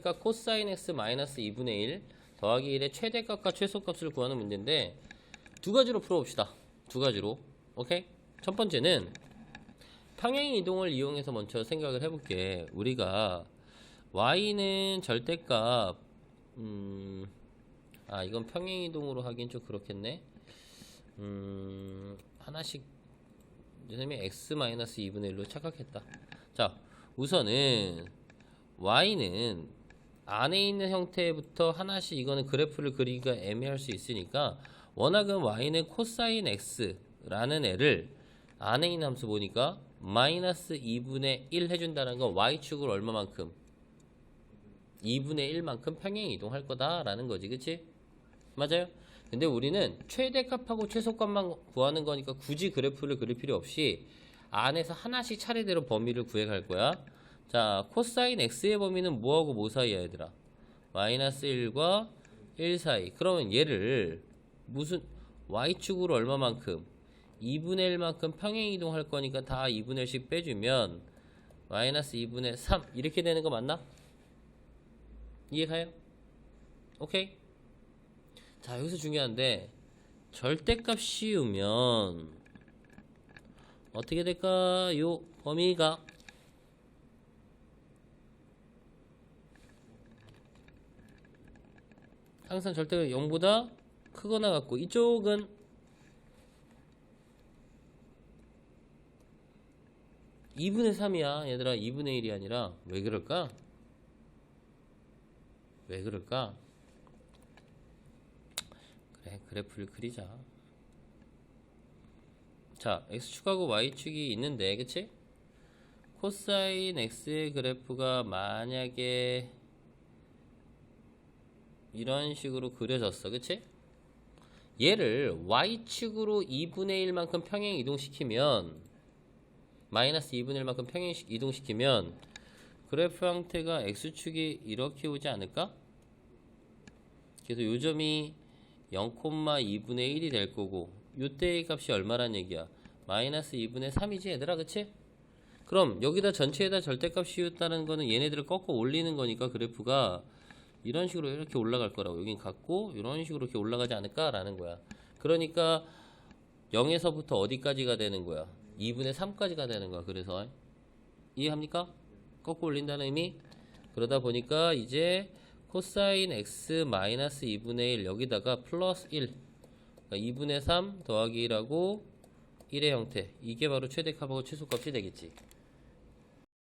그러니까 코사인 x 마이너스 2분의 1 더하기 1의 최대값과 최소값을 구하는 문제인데 두 가지로 풀어봅시다. 두 가지로. 오케이? 첫 번째는 평행 이동을 이용해서 먼저 생각을 해볼게. 우리가 y는 절대값 음, 아 이건 평행 이동으로 하긴 좀 그렇겠네. 음, 하나씩 선생님이 x 마이너스 2분의 1로 착각했다. 자, 우선은 y는 안에 있는 형태부터 하나씩 이거는 그래프를 그리기가 애매할 수 있으니까 워낙은 y는 코사인 x라는 애를 안에 있는 함수 보니까 마이너스 2분의 1 해준다는 건 y축을 얼마만큼 2분의 1만큼 평행 이동할 거다라는 거지 그치? 맞아요? 근데 우리는 최대값하고 최소값만 구하는 거니까 굳이 그래프를 그릴 필요 없이 안에서 하나씩 차례대로 범위를 구해갈 거야 자 코사인 x의 범위는 뭐하고 뭐 사이야 얘들아 마이너스 1과 1 사이 그러면 얘를 무슨 y축으로 얼마만큼 2분의 1만큼 평행 이동할 거니까 다 2분의 1씩 빼주면 마이너스 2분의 3 이렇게 되는 거 맞나? 이해가요? 오케이? 자 여기서 중요한데 절대값 씌우면 어떻게 될까요? 범위가 항상 절대가 0보다 크거나 같고 이쪽은 이분의 3이야 얘들아 2분의 1이 아니라 왜 그럴까? 왜 그럴까? 그래 그래프를 그리자 자 x축하고 y축이 있는데 그치? 코사인 x의 그래프가 만약에 이런 식으로 그려졌어 그치? 얘를 y축으로 2분의 1만큼 평행 이동시키면 마이너스 2분의 1만큼 평행 이동시키면 그래프 형태가 x축이 이렇게 오지 않을까? 그래서 요 점이 0,2분의 1이 될 거고 요때의 값이 얼마란 얘기야? 마이너스 2분의 3이지 얘들아 그치? 그럼 여기다 전체에다 절대값 씌웠다는 거는 얘네들을 꺾어 올리는 거니까 그래프가 이런 식으로 이렇게 올라갈 거라고 여긴 같고 이런 식으로 이렇게 올라가지 않을까 라는 거야. 그러니까 0에서부터 어디까지가 되는 거야? 2분의 3까지가 되는 거야. 그래서 이해합니까? 꺾어 올린다는 의미? 그러다 보니까 이제 코사인 x 마이너스 2분의 1 여기다가 플러스 1 그러니까 2분의 3 더하기 1하고 1의 형태. 이게 바로 최대 값하고 최소값이 되겠지